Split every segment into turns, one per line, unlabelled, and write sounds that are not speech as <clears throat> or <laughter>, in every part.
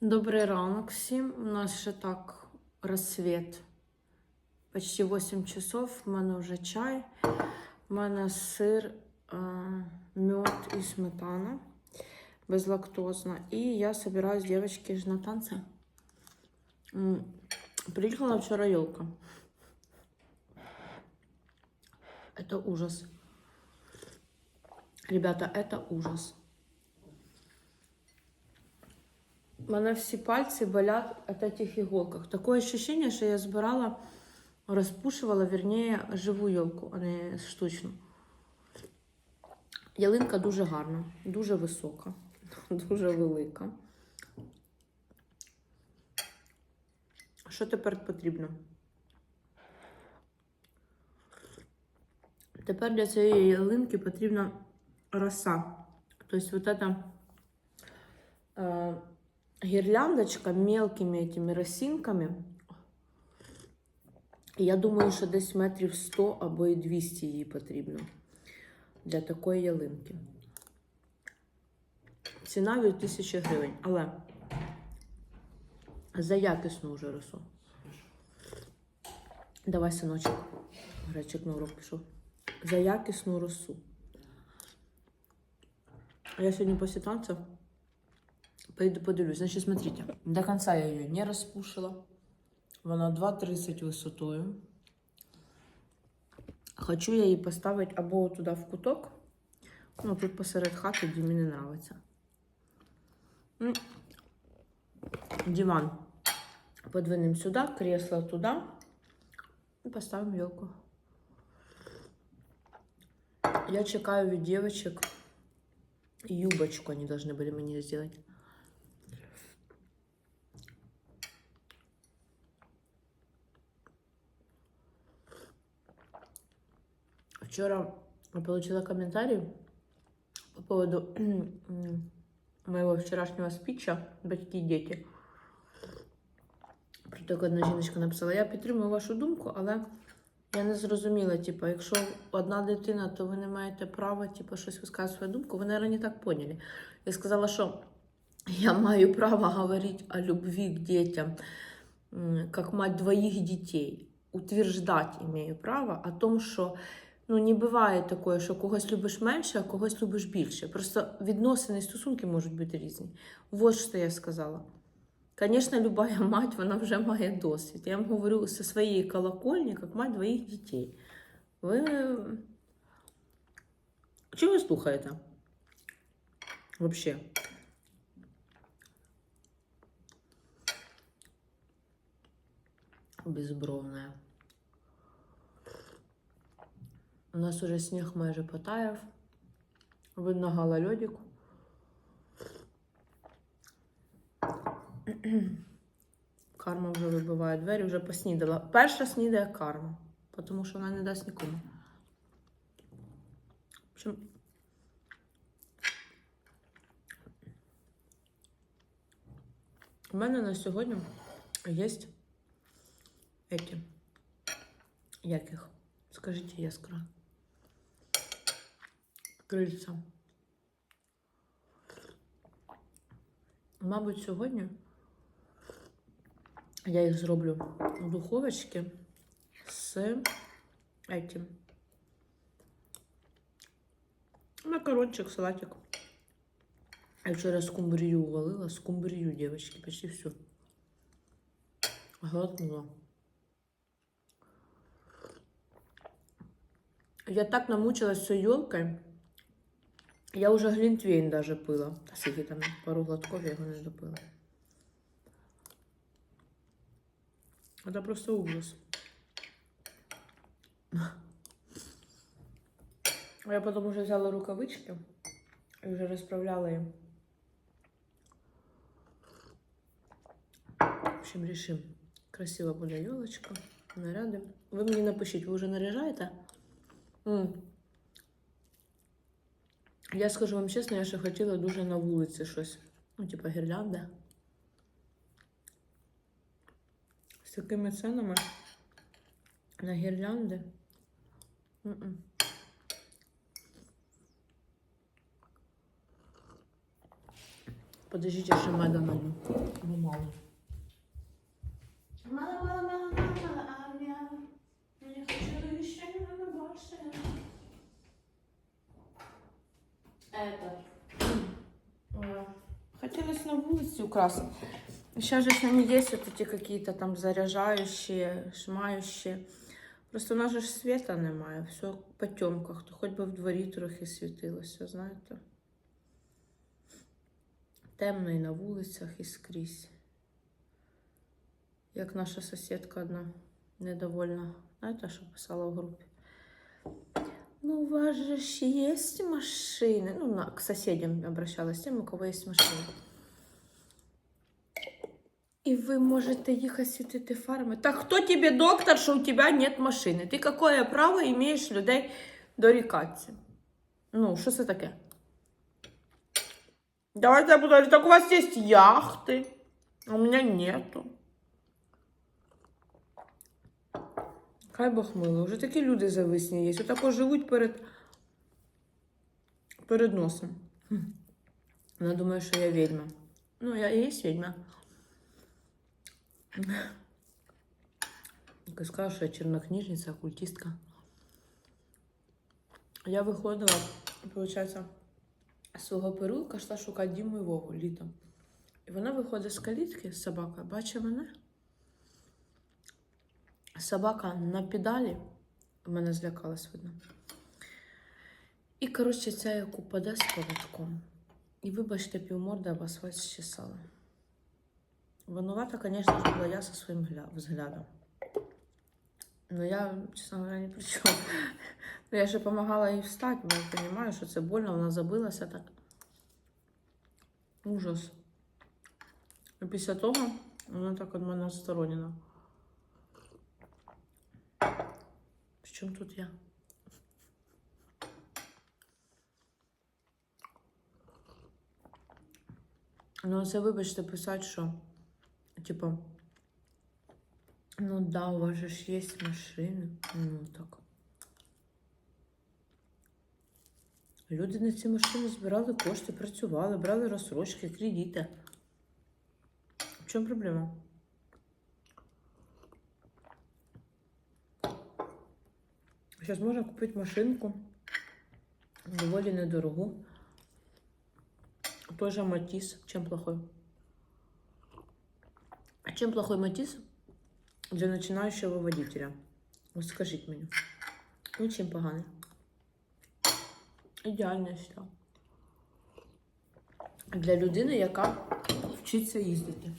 Добрий ранок всім. У нас ще так розсвіт. Почти 8 часов. У мене вже чай. У мене сир, е, мед і сметана безлактозна. І я собираюсь, девочки, ж на танці. М, Приїхала вчора елка. Это ужас. Ребята, это ужас. У мене всі пальці болять від этих іголках. Таке ощущение, що я збирала, розпушувала, вірніше, живу йолку, а не штучну. Ялинка дуже гарна, дуже висока, <laughs> дуже велика. Що тепер потрібно? Тепер для цієї ялинки потрібна роса. Тобто, вот это гірляндочка мелкими этими росинками. Я думаю, що десь метрів 100 або і 200 їй потрібно для такої ялинки. Ціна від 1000 гривень, але за якісну вже росу. Давай, синочок. Гречик на урок пішов. За якісну росу. Я сьогодні після танцю Пойду подивлюсь. Значит, смотрите, до конца я ее не распушила. Вона 2,30 висотою. Хочу я її поставити або туди в куток. Ну, тут посеред хати, де мені нравиться. М. Диван подвинем сюди, кресло туди. І поставимо елку. Я чекаю від девочек юбочку, они должны были мне сделать. Вчера получила комментарий по поводу моего вчорашнього спіча «Батьки і діти». Про так одна жіночка написала: Я підтримую вашу думку, але я не зрозуміла, типу, якщо одна дитина, то ви не маєте права типу, щось висказати свою думку. Ви, мабуть, не так поняли. Я сказала, що я маю право говорити о любві к дітям, як мать двоїх дітей. Утверждати имею право о том, що ну, не буває такое, що когось любиш менше, а когось любиш більше. Просто відносини і стосунки можуть бути різні. Вот що я сказала. Звісно, любая <laughs> мать, вона вже має досвід. Я вам говорю зі своєї колокольні, як мать двоїх дітей. Ви. Чого ви слухаєте? Вообще. Безбровная. У нас уже сніг майже потаяв. Видно гололедик. <clears throat> Карма вже вибиває двері, вже поснідала. Перша снідає карма, тому що вона не дасть нікому. Общем, у мене на сьогодні є эти. Яких? Скажіть яскра. Крильця. Мабуть, сьогодні я їх зроблю в духовочці з этим. Макарончик, салатик. Я вчора скумбрию валила. Скумбрию, девочки, почти все. Глотнула. Я так намучилась цією ёлкой. Я уже глінтвейн даже пила. Скільки там пару глотков я його не допила. Это просто ужас. Я потом уже взяла рукавички и уже расправляла им. В общем, решим. Красиво буде елочка, наряди. Ви мені напишіть, ви вже наряжаєте? М. Я скажу вам чесно, я ще хотіла дуже на вулиці щось. Ну, типа гірлянда. З такими ценами на гірлянди. М -м. Подождіть, я ще меда налью. Бо мало. Мало, мало, мало, мало, я хочу ще, не більше. Хотелось на вулицю украсить. Сейчас же они есть вот эти какие-то там заряжающие, шмающие. Просто у нас же світа немає, все по тьомках, то хоч би в дворі трохи світилося, знаєте? Темно і на вулицях і скрізь. Як наша сусідка одна недовольна, знаєте, що писала в групі? Ну, у вас же ж есть машины. Ну, на, к соседям обращалась, тем, у кого есть машины. И вы можете їхати світити фарами. Так хто тебе доктор, що у тебе нет машини? Ти какое право имеешь людей дорікатися? Ну, що це таке? Давайте я буду говорить, так у вас есть яхты, а у меня нету. Хай Бог вже такі люди зависні є. Отако живуть перед, перед носом. Вона думає, що я відьма. Ну, я і є відьма. Я скажу, що я чернокнижниця, окультистка. Я виходила, виходить, з свого перулка, йшла шукати Діму і Вову літом. І вона виходить з калітки з собакою, бачить мене. Собака на педалі, мене злякалась видно. І, коротше, ця як упаде з поводком. І вибачте, півморда об асфальт щесала. Винувата, звісно була я зі своїм взглядом. Ну, я, чесно говоря, ні при чому. Ну, я ще допомагала їй встати, бо я розумію, що це больно, вона забилася так. Ужас. І після того вона так від мене відсторонена. Причому тут я? Ну, це вибачте писати, що, типа, ну да, у вас же ж є машини. Ну так. Люди на ці машини збирали кошти, працювали, брали розсрочки, кредити. В чому проблема? Зараз можна купити машинку доволі недорогу. Той же Матис. Чем плохой? А чем плохой Матис для начинающего водителя? Вот скажіть мені. Ну, чим поганий? Ідеально все. Для людини, яка вчиться їздити.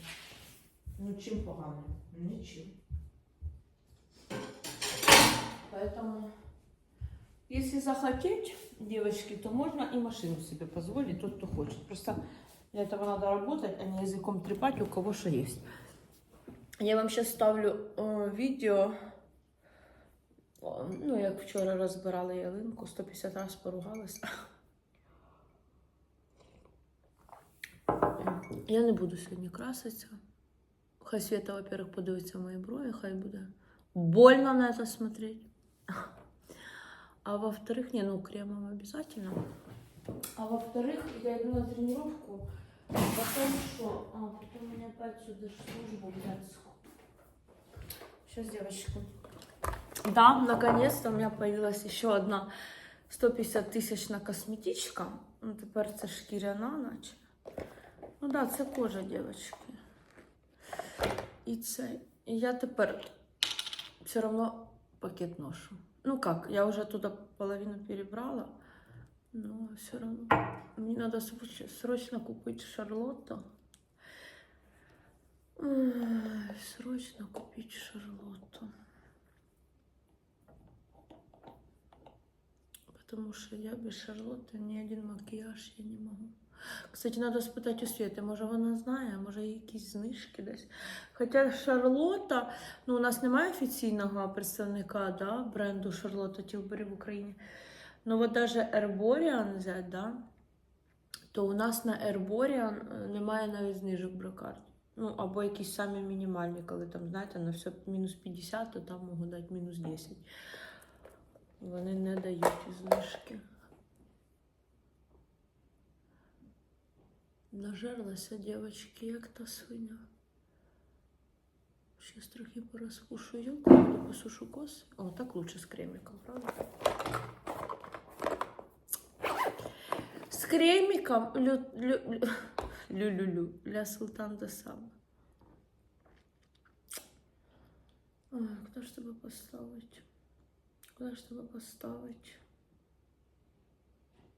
Ну, чим поганий? Нічим Поэтому, если захотеть, девочки, то можно и машину себе позволить, тот, кто хочет. Просто для этого надо работать, а не языком трепать, у кого что есть. Я вам сейчас ставлю э, відео, О, ну, як вчора розбирали ялинку, 150 разів поругалась. Я не буду сьогодні краситися. Хай Света, во-первых, подивиться мої брові, хай буде больно на это смотреть. А во-вторых, не, ну кремом обязательно. А во-вторых, я иду на тренировку, потом что? А, потом мне опять сюда ж службу блядскую. Сейчас, девочки. Да, наконец-то у меня появилась еще одна 150 тисячна косметичка. Ну, тепер це шкіряна, наче. Ну да, це кожа, девочки. І це. І я тепер все равно пакет ношу. Ну как, я уже туда половину перебрала, но все равно мне надо сроч- срочно купить Шарлотту. Срочно купить Шарлотту. Потому что я без Шарлотты ни один макияж я не могу. Кстати, надо спитати у Світи, може вона знає, може якісь знижки десь. Хоча Шарлота, ну у нас немає офіційного представника да, бренду Шарлота Тілбері в Україні. Ну от даже Herborian взять, да, то у нас на Herborian е, немає навіть знижок брокарт. Ну, або якісь самі мінімальні, коли там, знаєте, на все мінус 50, то там можуть дати мінус 10. Вони не дають знижки. Нажерлася, дівчатки, як та свиня. Сейчас трохи порозпушую, буду посушу коси. О, так лучше з кремиком, правда? З кремиком лю, лю, лю- Лю-лю-лю. Ля Султан де саме. Ой, куди ж тебе поставить? Куди ж тебе поставить?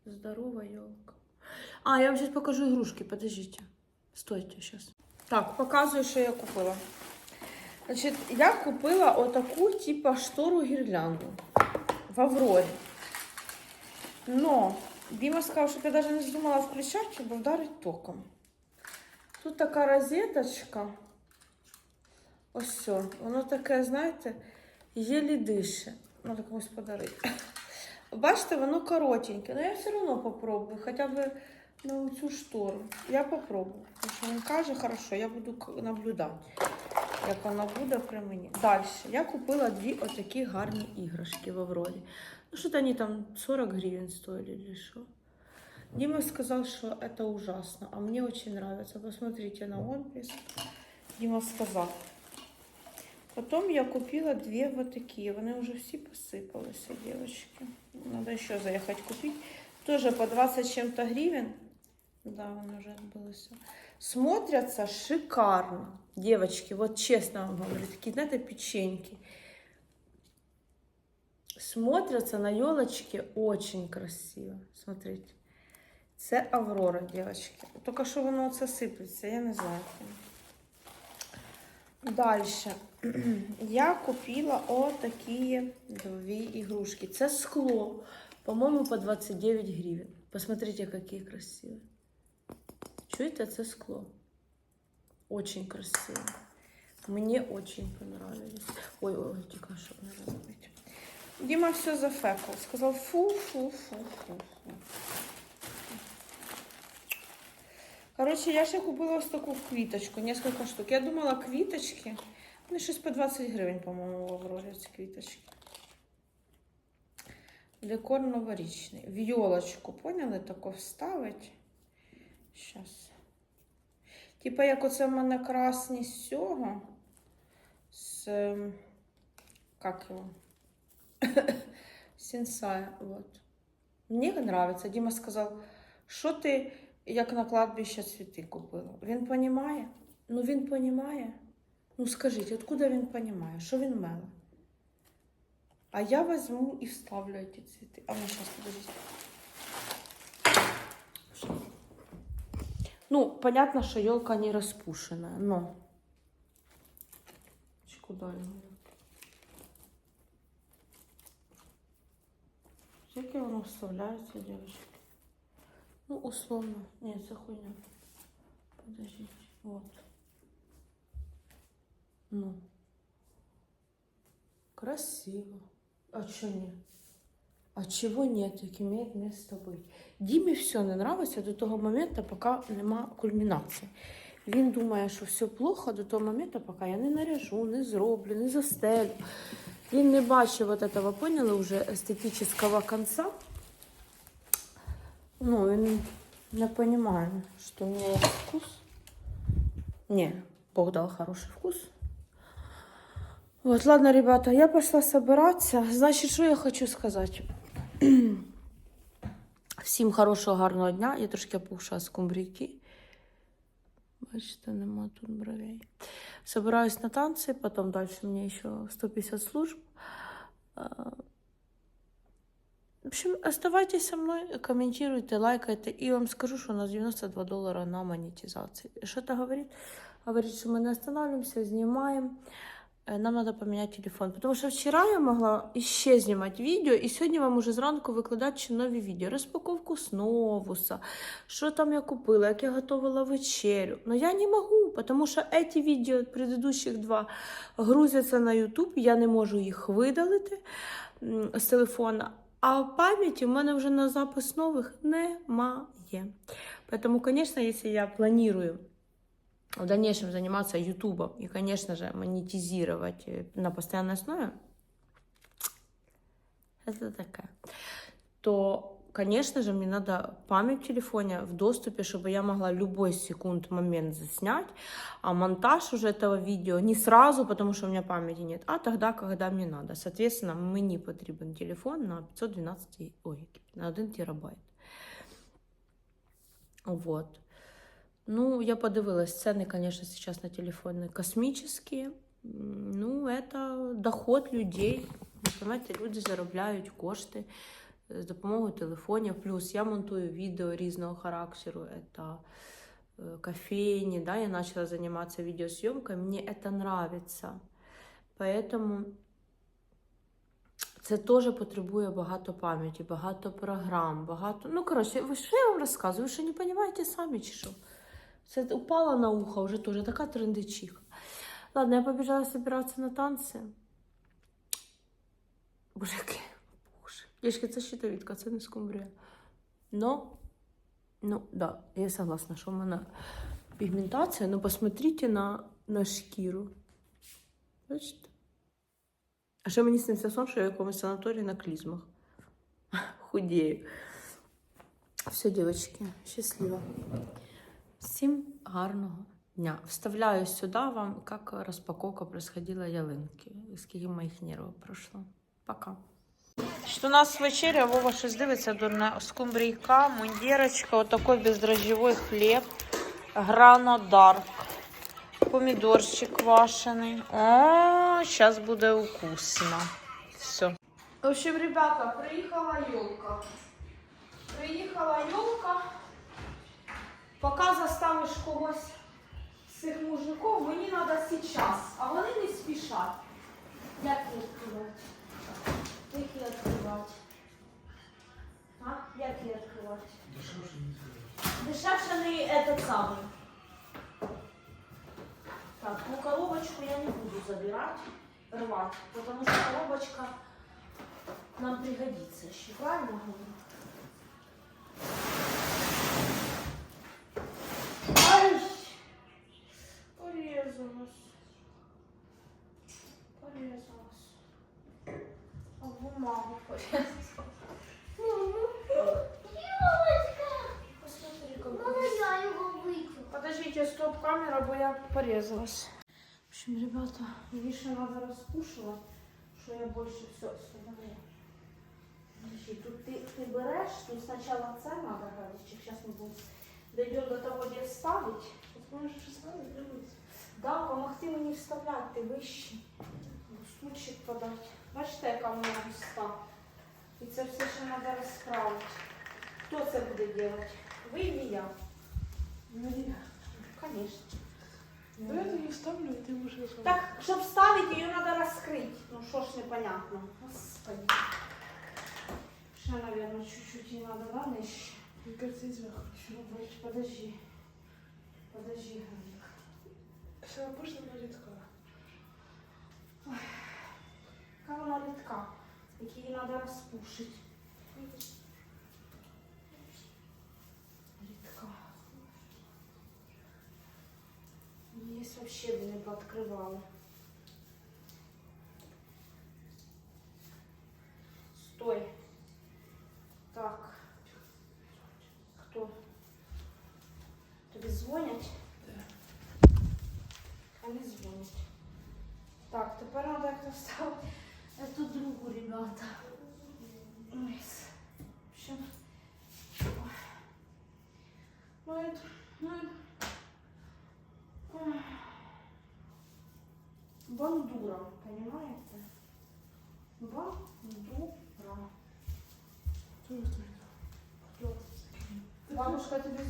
Здорова елка. А, я вам сейчас покажу игрушки, подождите. Стойте сейчас. Так, показую, що я купила. Значить, я купила отаку, типа, штору гірлянду в Аврорі. Но Дима сказав, щоб я даже не здумала включати, бо вдарить током. Тут така розеточка. Ось все. Воно таке, знаєте, єлі дише. Надо комусь подарити. Бачите, воно коротеньке. але я все одно попробую. Хоча б на цю штору. Я попробую. Тому що він каже, хорошо, я буду наблюдати, як вона буде при мені. Далі. Я купила дві отакі гарні іграшки в Аврорі. Ну, що-то вони там 40 гривень стоили или що. Дима сказал, что это ужасно, а мне очень нравится. Посмотрите на отпись. Дима сказал. Потом я купила две вот такие. Вони уже все посыпались, девочки. Надо еще заехать купить. Тоже по 20 чем-то гривен. Да, он уже отбылся. Смотрятся шикарно. Девочки, вот честно вам говорю, такие, знаете, печеньки. Смотрятся на елочке очень красиво. Смотрите. Це Аврора, девочки. Тільки що воно це я не знаю. Далі. <clears throat> Я купила отакі дві ігрушки. Це скло. По-моєму, по 29 гривень. Посмотрите, які красиві. Чуєте, це скло. Очень красиво. Мне очень понравились. Ой, ой, тихо, щоб не розбити. Дима все зафекал. Сказал фу, Короче, я ще купила ось таку квіточку, несколько штук. Я думала, квіточки. Вони щось по 20 гривень, по-моєму, в ці квіточки. Декор новорічний. В йолочку, поняли, тако вставить. Щас. Типа, як оце в мене красні з цього. З. ем, Как його? <coughs> Сінсая. Вот. Мені нравится. Дима сказав, що ти як на кладбище цвіти купила. Він понімає? Ну він понімає. Ну скажіть, откуда він понімає? Що він меле? А я возьму і вставлю ці цвіти. А ну зараз, подождите. Ну, понятно, що елка не розпушена, но. Чи куди його? Яке воно вставляється, девочки? Ну, условно. Нет, это хуйня. Подождите. Вот. Ну. Красиво. А чё нет? А чего нет, як имеет место быть? Дімі все не нравится до того моменту, поки нема кульмінації. Він думає, що все плохо до того моменту, поки я не наряжу, не зроблю, не застелю. Він не бачив вот этого, поняли, уже естетического конца. Ну, не понимаю, что у есть вкус. Не, Бог дал хороший вкус. Вот, ладно, ребята, я пошла собираться. Значит, что я хочу сказать? <clears throat> Всім хорошого, гарного дня. Я трошки опухша з кумбрійки. Бачите, нема тут бровей. Собираюсь на танцы, потом дальше мне еще 150 служб. А, В общем, оставайтесь со мной, комментируйте, лайкайте. И вам скажу, что у нас 92 доллара на монетизации. Что это говорит? Говорит, что мы не останавливаемся, снимаем. Э, Нам надо поменять телефон. Потому что вчера я могла еще снимать видео, и сегодня вам уже зранку викладати ще нові відео. Розпаковку сновуса, що там я купила, як я готувала вечерю. Но я не могу, потому что эти видео, предыдущих два, грузяться на YouTube, я не можу їх видалити м, з телефона. А в пам'яті в мене вже на запис нових немає. Поэтому, конечно, если я планирую в дальнейшем заниматься Ютубом и, конечно же, монетизировать э, на постоянной основе, это такая, то, конечно же, мне надо память в телефоне в доступе, чтобы я могла любой секунд момент заснять, а монтаж уже этого видео не сразу, потому что у меня памяти нет, а тогда, когда мне надо. Соответственно, мені потрібен телефон на 512, ой, на 1 терабайт. Вот. Ну, я подивилась, цены, конечно, сейчас на телефоны космические. М, Ну, это доход людей. Ви Понимаєте, люди заробляють кошти з допомогою телефонів. Плюс я монтую відео різного характеру. Это э, кофейни, да, я начала заниматься видеосъемкой. Мне это нравится. Поэтому це теж потребує багато пам'яті, багато програм, багато. Ну, коротше, ви що я вам розказую? Ви що не розумієте самі чи що? Це упала на ухо вже теж така трендичиха. Ладно, я побіжала збиратися на танці. Боже, Дівчатки, це щитовідка, це не скумбрія. Но, ну, да, я согласна, що в мене пігментація, но посмотрите на, на шкіру. Бачите? А ще мені сниться сон, що я в якомусь санаторії на клізмах. <laughs> Худею. Все, дівчатки, щасливо. Всім гарного дня. Вставляю сюди вам, як розпаковка происходила ялинки. Скільки моїх нервів пройшло. Пока. Що у нас вечеря, Вова щось дивиться дурне. Скумбрійка, мундірочка, отакий бездрожжєвий хліб, гранодарк, помідорчик квашений. О, зараз буде вкусно. Все. В общем, ребята, приїхала елка. Приїхала елка. Поки заставиш когось з цих мужиків, мені треба зараз, а вони не спішать. Як їх Самый. Так, ну коробочку я не буду забирать, рвать, потому что коробочка нам пригодится еще, правильно говорю? Ай! Порезалась. Порезалась. А бумагу порезалась. Посмотри, как Подождите, стоп, камера, бо я порезалась. В общем, ребята, вишню надо раскушивать, что я больше все давай. Подожди, тут ты, ты берешь, тут сначала це надо говорить, сейчас мы будем дойдем до того, где ставить.
Можеш ставити, дивись.
Да, помогти мені вставляти вище. Стульчик подати. Бачите, яка в мене густа. І це все ще треба розправити. Хто це буде робити? Ви і я?
Ну, я.
Звісно.
Ну, я тобі ставлю, і ти будеш ставити.
Так, щоб ставити, її треба розкрити. Ну що ж непонятно. Господи. Ще, мабуть, чуть-чуть її треба, да, нижче?
Мені кажеться, і зверху.
Ну, бач, Подожди. Подожди, Галік.
Все, пошла на рідка.
Яка вона рідка, які її треба розпушити. Рідка. Її взагалі не пооткривали. Стой. Так. Хто? Тобі дзвонять? А не дзвонять. Так, тепер треба як-то вставити эту другу, ребята. Ой, с- в общем, ой. ну это, ну это,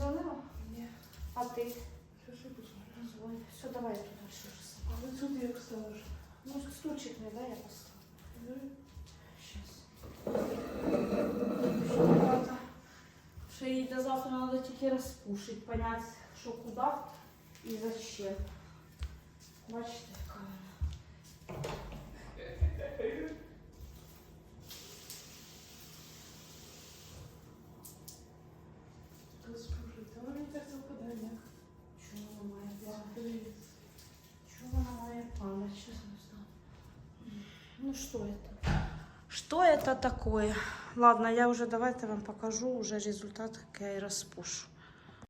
Бабушка тебе звонила?
Ні.
А ты?
Щас я позвоню.
Звони. Все, давай я туда еще раз.
Але тут як ставиш?
Ну, стульчик мне, да, я поставлю.
Ну,
Сейчас. Ребята, Що їй до завтра треба тільки розпушити, понять, що куди і зачем. Бачите, яка вона.
так спушити. Але мені так западає, ні?
Чого вона має пам'ять?
Привіт.
Чого вона має пам'ять? Сейчас не знаю. Ну что это? Что это такое? Ладно, я уже давайте вам покажу уже результат, как я и распушу.